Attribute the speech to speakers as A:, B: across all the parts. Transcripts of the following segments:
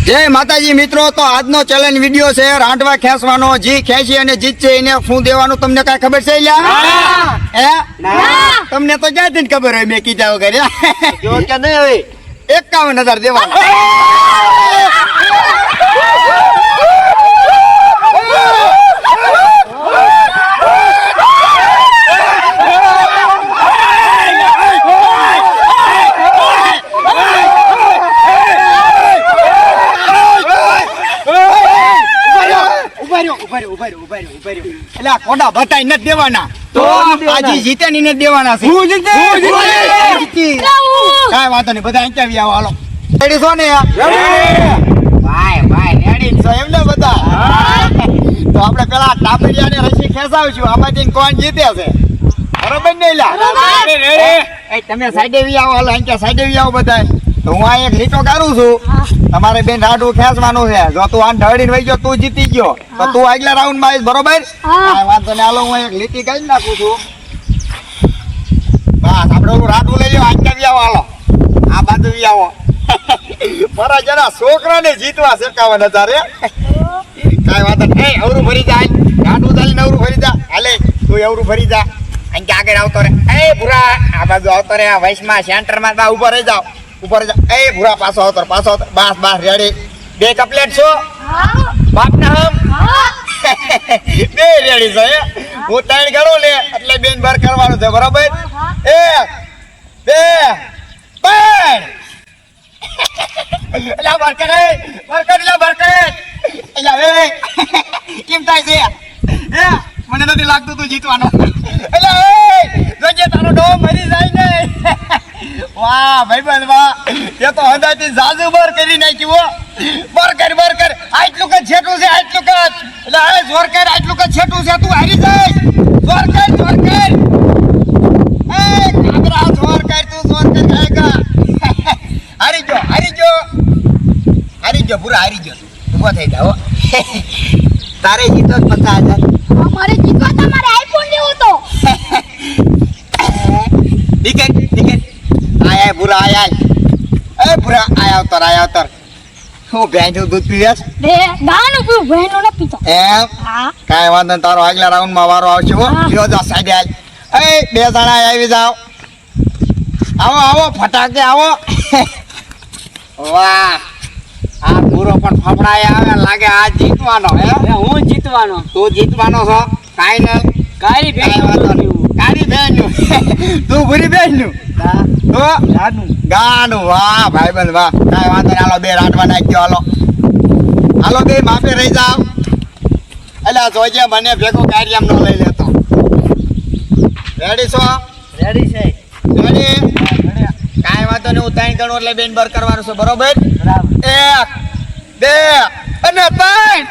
A: જય માતાજી મિત્રો તો આજનો ચેલેન્જ વીડિયો છે. રાંડવા ખેંચવાનો જી ખેંચી અને જીતશે એને શું દેવાનું તમને કઈ ખબર છે તમને તો ક્યાંથી ને ખબર હોય મેં કીધા વગર એકાવન હજાર દેવાના
B: ઊભા રહ્યો ઊભા રહ્યો ઊભા રહ્યો ઊભા રહ્યો ઊભા રહ્યો
A: એટલે કોડા ભટાઈ નથી દેવાના.
B: તો
A: આજી જીતે ની નથી દેવાના છે.
B: હું જીતે. હું જીતે.
A: કાઈ વાંધો નહીં બધા અહીંયા આવી આવો હાલો. રેડી છો ને? ભાઈ ભાઈ રેડી છો એમ ને બધા? તો આપણે પેલા ટાપરિયા ને રસી ખેંચાવશું. આમાંથી કોણ જીતે છે? બરોબર ને લા તમે સાઈડે વી આવો હાલો અહીંયા સાઈડે વી આવો બધા તો હું આ એક લીટો કાઢું છું. તમારે બેન રાડું ખેંચવાનું છે. જો તું આ ઢળીને વહી ગયો તું જીતી ગયો. તો તું આગલા રાઉન્ડમાં આવીશ બરોબર? વાંધો નહીં. હાલો હું એક લીટી કાઢી નાખું છું. બસ આપણે ઓલું રાડું લઈ લો આગળ વી આવો હાલો. આ બાજુ બી આવો મારા જરા છોકરાને જીતવા શેકાવન નજારે કાંઈ વાંધો નહીં. અવરું ભરી જા ગાડું ચાલીને અવરું ભરી જા. હાલે તું અવરું ભરી જા. અહીં આગળ આવતો રે એ ભૂરા આ બાજુ આવતો રે આ વૈશમાં સેન્ટરમાં બા ઊભો રહી જાવ ઊભો રહી એ ભૂરા પાછો આવતો પાછો આવતો. બાસ બાસ રેડી. બે કપલેટ છો? બાપના હમ? બે રેડી છે હે? ત્રણ ગણું લે એટલે બેન બાર કરવાનું છે બરોબર? એક બે ત્રણ. એલા બાર કરે બાર કર એલા બાર કરે એ કેમ થાય છે? હે? મને નથી લાગતું તું જીતવાનો. એટલે એ જોજે તારો ડો મરી જાય ને. વાહ ભાઈબંધ વાહ. એ તો હદાથી જાજુ બર કરી નાખ્યું હો. બર કર બર કર. આટલું કે છેટું છે આટલું કે એટલે હવે જોર કર આટલું કે છેટું છે તું હારી જઈશ. જોર કર જોર કર. એ કાબરા જોર કર તું જોર કર જાયગા હારી ગયો હારી ગયો. હારી ગયો પૂરા હારી ગયો ઊભો થઈ જાઓ તારે જીતો જ પચાસ હજાર.
C: અમારે જીતવા તમારે આઈફોન લેવો તો.
A: ટિકિટ ટિકિટ આય ભૂરા પૂરા આય આય. એ ભૂરા આય આવતર આય આવતર હું ભેંસનું દૂધ પીવ્યાસ
C: બે ગાનું પીવું બહેનો ન પીતો.
A: એમ?
C: હા.
A: કાંઈ વાંધો નહીં તારો આગલા રાઉન્ડમાં વારો આવશે હો. જો જા સાઈડે આય. એ બે જણા આવી જાઓ. આવો આવો ફટાકે આવો. વાહ. આ પૂરો પણ ફફડાય આવે લાગે આ જીતવાનો હે?
B: હું જીતવાનો?
A: તું જીતવાનો છો? કાઈ નહીં કાઈ વાંધો કાળી તું ભૂરી બેનનું તો? ગાનું. વાહ ભાઈબંધ વાહ. કાંઈ વાંધો નહીં. હાલો બે રાટવા નાખ્યો હાલો. હાલો બે માપે રહી જાવ એટલે જોજે મને ભેગો કાર્યમ ન લઈ લેતો. રેડી છો?
B: રેડી છે.
A: રેડી કાંઈ વાંધો નહીં હું ત્રણ ગણું એટલે બેન બર કરવાનું છું. બરોબર?
B: બરાબર.
A: એક બે અને ત્રણ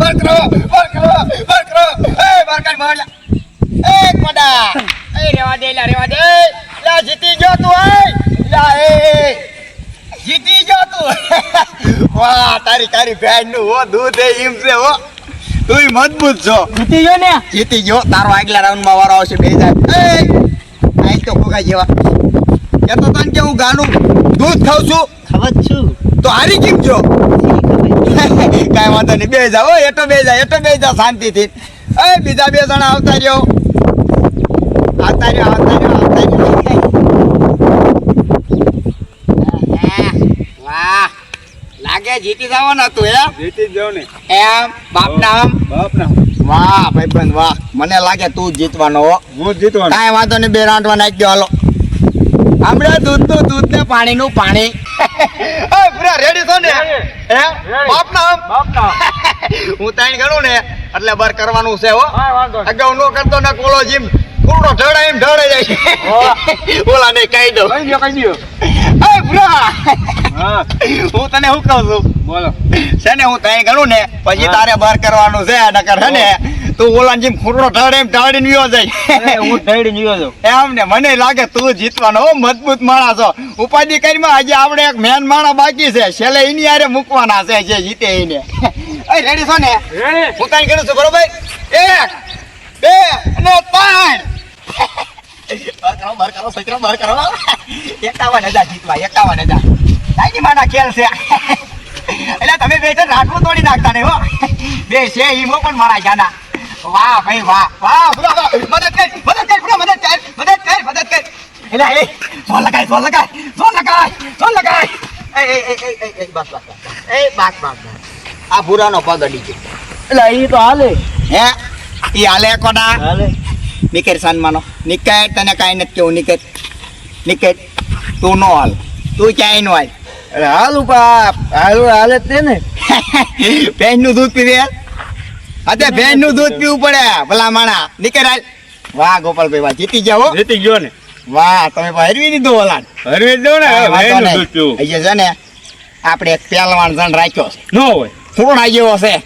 A: બર કરો બર કરો બર કરો એ બર કર બર એક પડા એ રેવા દે લા રેવા દે લા જીતી ગયો તું એ લા એ જીતી ગયો તું વાહ તારી તારી નું હો દૂધ એમ છે હો. તું મજબૂત છો.
B: જીતી ગયો ને?
A: જીતી ગયો. તારો આગલા રાઉન્ડમાં વારો આવશે બે હજાર. આઈ તો ખોખા જેવા. કે તો તને કે હું ગાનું દૂધ ખાઉં છું.
B: ખાવ છું.
A: તો હારી કેમ છો? કાંઈ વાંધો નહીં. બે જાઓ એટો બે જા એટો બે જા શાંતિથી. એ બીજા બે જણા આવતા રહ્યો. આવતા રહ્યો આવતા રહ્યો આવતા રહ્યો વાહ લાગે જીતી જવાનું હતું હે?
B: જીતી જાવ ને
A: એમ? બાપ નામ
B: બાપ નામ
A: વાહ ભાઈબંધ વાહ. મને લાગે તું જીતવાનો હો.
B: હું જીતવાનો.
A: કાંઈ વાંધો નહીં બે રાંટવા નાખી દો હાલો. હમણાં દૂધ ને પાણીનું પાણી. એ પૂરા રેડી છો ને? હે? બાપ નામ
B: બાપ નામ
A: હું તાણ ગણું ને એટલે બર કરવાનું છે હો. અગાઉ નો કરતો ને કોલો જીમ. કુરડો ઢળે એમ ઢળે જાય ઓલા ને કહી દો
B: કહી દો કહી દો
A: એ પૂરા
B: હું.
A: તને શું કહું છું?
B: બોલો.
A: છે ને હું તઈ ગણું ને પછી તારે બહાર કરવાનું છે નકર હે ને તું ઓલા જેમ કુરડો ઢળે એમ ઢાળી વિયો જાય.
B: હું ઢળી નીયો છું
A: એમ ને મને લાગે તું જીતવાનો હો મજબૂત માણસ છો ઉપાધિ કરીમાં આજે આપણે એક મેન માણસ બાકી છે. છેલ્લે એની હારે મૂકવાના છે જે જીતે એને. એ રેડી છો ને? હું તાઈ ગણું છું બરોબર? એક બે અને ત્રણ કરો બાર કરો સૈત્રો બાર કરો એકાવન હજાર જીતવા એકાવન હજાર તાઈની માના ખેલ છે બે બેઠે રાઠવું તોડી નાખતા ને હો બે છે ઈમો પણ મારા જાના વાહ ભાઈ વાહ વાહ વાહ મદદ કર મદદ કર મદદ કર મદદ કર મદદ કર એલા એ ફોન લગાય ફોન લગાય ફોન લગાય ફોન લગાય એ એ એ એ એ, એ બસ બસ એ બસ બસ આ ભૂરાનો પગ અડી ગયો
B: એટલે એ તો હાલે.
A: હે? ઈ હાલે કોના?
B: હાલે.
A: નિકેત સન્માનો નિકેત તને કાંઈ નથી કેવું નિકેત નિકેત તું નો હાલ તું ક્યાંય નો હાલ
B: અરે હાલું પા હાલું હાલે જ તે ને
A: ભેંસનું દૂધ પીવે અતે ભેંસનું દૂધ પીવું પડે ભલા માણા. નિકેત હાલ. વાહ ગોપાલભાઈ વાહ જીતી જાઓ હો.
B: જીતી ગયો ને.
A: વાહ તમે હરવી દીધું ઓલાન
B: હરવી દઉં ને?
A: નહીં.
B: દૂધ પીવું.
A: અહીંયા છે ને આપણે એક પહેલવાન જણ રાખ્યો છે.
B: નો હોય.
A: પૂર્ણ જેવો છે.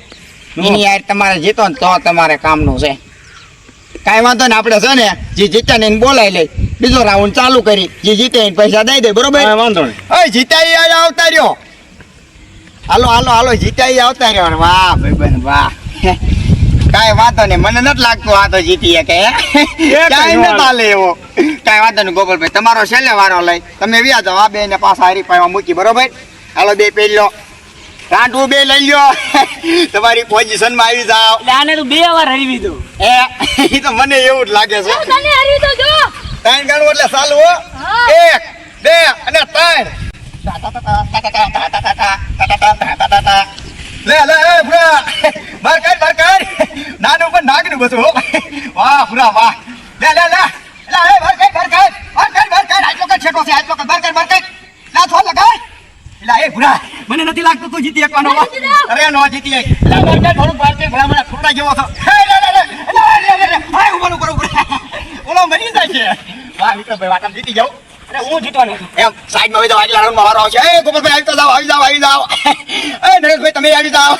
A: એની યાર તમારે જીતો ને તો તમારે કામનું છે. કાંઈ વાંધો ને આપણે છે ને જે જીતે ને બોલાવી લઈ. બીજો રાઉન્ડ ચાલુ કરી. જે જીતે પૈસા દઈ દે બરોબર?
B: કાંઈ વાંધો નહીં.
A: જીતા આવતા રહ્યો. હાલો હાલો હાલો જીતા આવતા રહ્યો. વાહ ભાઈબંધ વાહ. કાંઈ વાંધો નહીં મને નથી લાગતું આ તો જીતી કે કાંઈ
B: ન
A: ન ચાલે એવો. કાંઈ વાંધો નહીં ગોપાલભાઈ તમારો છેલ્લે વારો લઈ. તમે વ્યા જાઓ આ બે ને પાછા હારી પાવા મૂકી બરોબર? હાલો બે પેલી લો રાંટવું બે લઈ લ્યો. તમારી પોઝિશનમાં આવી જાઓ.
D: આને તો બે વાર હરવી દઉં
A: એ ઈ તો મને એવું જ લાગે છે.
C: તને હરવી તો જો.
A: ત્રણ ગણું એટલે ચાલુ હો. એક બે અને ત્રણ. લે લે એ ભૂરા બાર કાઢ બાર કાઢ. નાનું પણ નાગનું બધું હો. વાહ ભૂરા વાહ. લે લે લે. લે એ બાર કાઢ બાર કાઢ. બાર કાઢ બાર આટલો કાઢ છેટો છે આટલો કાઢ. બાર કાઢ બાર કાઢ. લા થોડ લગાય લા એ ભૂરા મને નથી લાગતું તું જીતી એકવાનો. અરે નો જીતી એક. લા બાર થોડું બાર ભલા મને ખોટા જેવો છો. હાય ઊભો ઊભો ઊભો ઓલો મરી જાય છે. વાહ વિક્રમભાઈ વાતમ જીતી જાઉં
D: અરે હું જીતવાનો છું.
A: એમ સાઈડમાં આવશે. એ ગોપાલભાઈ આવી તો જાઓ આવી જાવ આવી જાવ એ નરેશભાઈ તમે આવી જાવ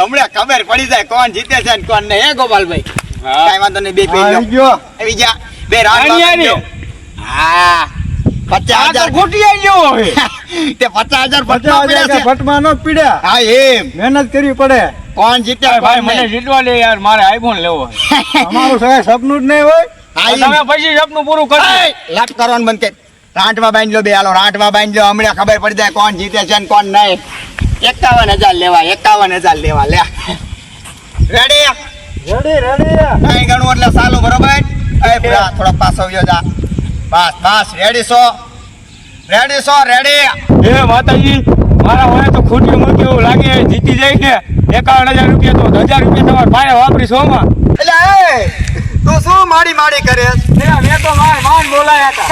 A: હમણાં ખબર પડી જાય કોણ જીતે છે ને કોણ નહીં હે ગોપાલભાઈ. કાંઈ વાંધો નહીં બે પી
B: આવી ગયો.
A: આવી બે. ગયો. હા. પચાસ હજાર
B: હવે.
A: તે પચાસ હજાર
B: પચાસ
A: પચાસ
B: હજાર ભટમાં ન પીડ્યા.
A: હા એમ.
B: મહેનત કરવી પડે.
A: કોણ જીત્યા
B: ભાઈ મને જીતવા દે યાર મારે આઈફોન લેવો અમારું સપનું જ નહીં હોય. તમે પછી સપનું પૂરું
A: એય, લાટ કરવાનું બંધ કે. રાંટમાં બાંધી લો બે હાલો રાંટમાં બાંધી હમણાં ખબર પડી જાય કોણ જીતે છે ને કોણ નહીં. એકાવન હજાર લેવા એકાવન હજાર લેવા લે. રેડી
B: રેડી રેડી
A: કઈ ગણું એટલે સાલું બરોબર એ બુરા પાછો વ્યો જા. બસ બસ રેડી છો? રેડી છો રેડી
B: એ માતાજી મારા હોય તો ખોટી મૂકી એવું લાગે જીતી જાય ને એકાવન હજાર રૂપિયા તો હજાર રૂપિયા તમારે ભાઈ વાપરી સોમાં
A: એટલે એ તું શું માડી માડી કરે?
B: મેં તો માર માન બોલાયા હતા.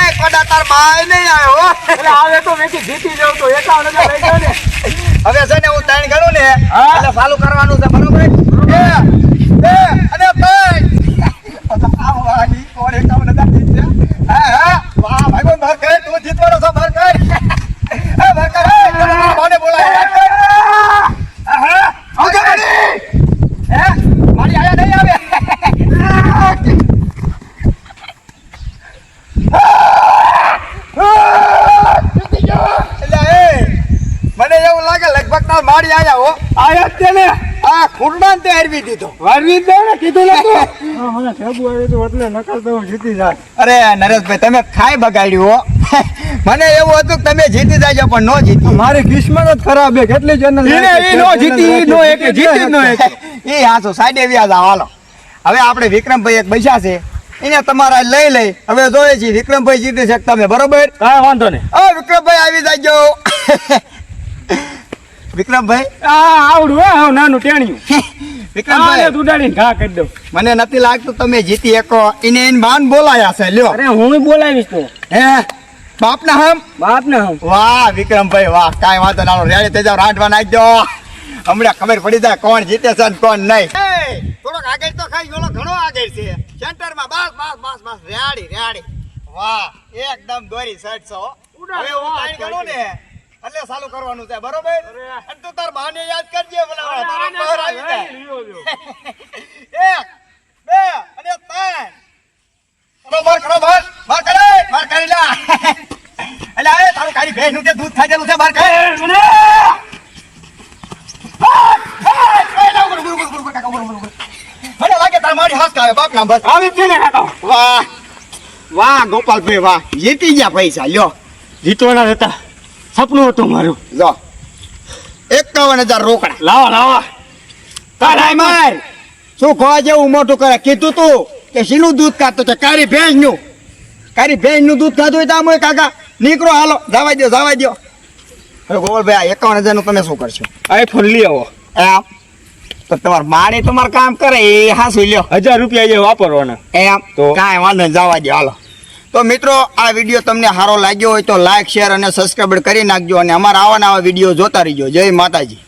A: એ કોડા તાર ભાઈ નહીં આવ્યો હો.
B: એટલે હવે તો મેં જીતી જાઉં તો એકાવન હજાર લઈ જાઓ ને.
A: હવે છે ને હું ત્રણ ગણું ને
B: હા.
A: એટલે ચાલુ કરવાનું છે બરોબર? એ બે અને ત્રણ આ વાલી કોણ એકાવન હજાર જીતશે? હા હા વાહ ભાઈ બોલ ભર કર તું જીતવાનો છો ભર કર એ ભર કર એ કોને બોલાય ભર કર. હા, હા. આવજો મારી. હે મારી આયા નહીં આવે એટલે એ મને એવું લાગે લગભગ તાર મારી આયા હો
B: આયા જ તે ને
A: ખુરડાન તે હરવી દીધો
B: દે ને કીધું મને હતું એટલે નકલ તો જીતી જાય
A: અરે નરેશભાઈ તમે ખાઈ બગાડ્યું હો. મને એવું હતું કે તમે જીતી જાજો પણ નો જીતી.
B: મારી કિસ્મત જ ખરાબ છે. કેટલી ચેનલ
A: એ ઈ નો જીતી નો એક જીતી નો એક. ઈ હાસો સાઈડે વ્યા હાલો. હવે આપણે વિક્રમભાઈ એક બૈસા છે. એને તમારા લઈ લઈ. હવે જોઈએ છીએ વિક્રમભાઈ જીતી શકતા તમે બરોબર?
B: કાંઈ વાંધો નહીં.
A: વિક્રમભાઈ આવી જાજો. વિક્રમભાઈ?
B: આ આવડું હે હાવ નાનું ટેણિયું.
A: વિક્રમભાઈ.
B: આને ઉડાડીને ઘા કરી દઉં.
A: મને નથી લાગતું તમે જીતી એકો એને ઇન બાન બોલાયા છે લ્યો.
D: અરે હું બોલાવીશ તો.
A: હે બાપના હમ?
D: બાપ ના હમ.
A: વાહ વિક્રમભાઈ વાહ. કાંઈ વાંધો ના રેડી થઈ જાવ રાંધવા નાખજો હમણાં ખબર પડી જાય કોણ જીતે છે અને કોણ નહીં. થોડોક આગળ તો ખાઈ ઓલો ઘણો આગળ છે. સેન્ટરમાં બસ બસ બસ બસ. રેડી રેડી વાહ એકદમ દોરી સેટ છો. હવે હું કાઈ ગણો ને. એટલે ચાલુ કરવાનું છે બરોબર? અને તું તાર બાને યાદ કરજે બોલાવા તારા બહાર આવી જાય એક બે અને ત્રણ. બરોબર કરો કરે કરી લા. એટલે એ તારું કાળી ભેંસનું દૂધ ખાધેલું છે બાર કરે. મને! લાગે તાર મારી હાથ આવે બાપ ના બસ
B: આવી છે ને
A: વાહ. વાહ ગોપાલભાઈ વાહ. જીતી ગયા પૈસા લ્યો.
B: જીતવાના હતા સપનું હતું મારું.
A: જો એકાવન હજાર રોકડા.
B: લાવો લાવો.
A: કાઢાય માર. શું ખોવા જેવું મોટું કરે? કીધું તું કે શીનું દૂધ ખાતું છે કારી ભેંસનું કારી ભેંસનું દૂધ ખાધું હોય તો આમ કાકા. નીકળો હાલો જવા દો જવા દો હવે ગોવલભાઈ આ એકાવન હજારનું તમે શું કરશો?
B: આઈફોન લઈ આવો.
A: એમ? તો તમારે માણે તમારું કામ કરે એ હાસું લ્યો.
B: હજાર રૂપિયા જે વાપરવાના.
A: એમ?
B: તો?
A: કાંઈ વાંધો જવા દો હાલો. તો મિત્રો, આ વીડિયો તમને સારો લાગ્યો હોય તો લાઇક શેર અને સબસ્ક્રાઈબ કરી નાખજો અને અમારા આવા નવા વીડિયો જોતા રહીજો. જય માતાજી.